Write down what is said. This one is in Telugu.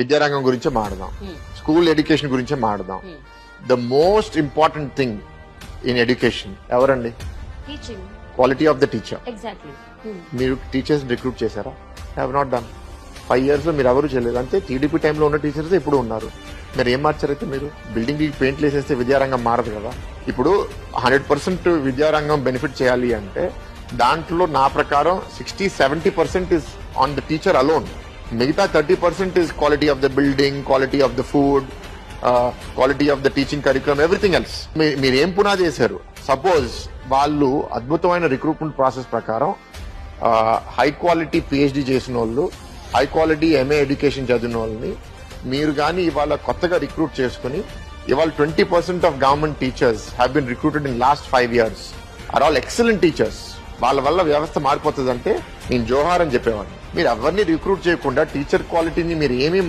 విద్యారంగం గురించే మాడదాం స్కూల్ ఎడ్యుకేషన్ గురించే మాడదాం the most important thing in education ఎవరండి? Quality of the teacher exactly మీరు టీచర్స్ రిక్రూట్ చేశారా? హ్యావ్ నాట్ డన్ ఫైవ్ ఇయర్స్లో మీరు ఎవరు చేయలేదు. అంతే టీడీపీ టైంలో ఉన్న టీచర్స్ ఇప్పుడు ఉన్నారు. మీరు ఏం మార్చారైతే మీరు? బిల్డింగ్ పెయింట్లు వేసేస్తే విద్యారంగం మారదు కదా. ఇప్పుడు హండ్రెడ్ పర్సెంట్ విద్యారంగం బెనిఫిట్ చేయాలి అంటే దాంట్లో నా ప్రకారం sixty seventy percent is on the teacher alone మిగతా thirty percent is quality of the building quality of the food quality of the teaching curriculum everything else మీరు ఏం పునాది చేశారు? సపోజ్ వాళ్ళు అద్భుతమైన రిక్రూట్మెంట్ ప్రాసెస్ ప్రకారం హై క్వాలిటీ పిహెచ్డి చేసిన వాళ్ళు హై క్వాలిటీ ఎంఏ ఎడ్యుకేషన్ చదివిన వాళ్ళని మీరు కానీ ఇవాళ కొత్తగా రిక్రూట్ చేసుకుని ఇవాళ twenty percent of government teachers have been recruited in last five years are all excellent teachers వాళ్ళ వల్ల వ్యవస్థ మారిపోతుంది అంటే నేను జోహార్ అని చెప్పేవాడిని. మీరు ఎవరిని రిక్రూట్ చేయకుండా టీచర్ క్వాలిటీని మీరు ఏమీ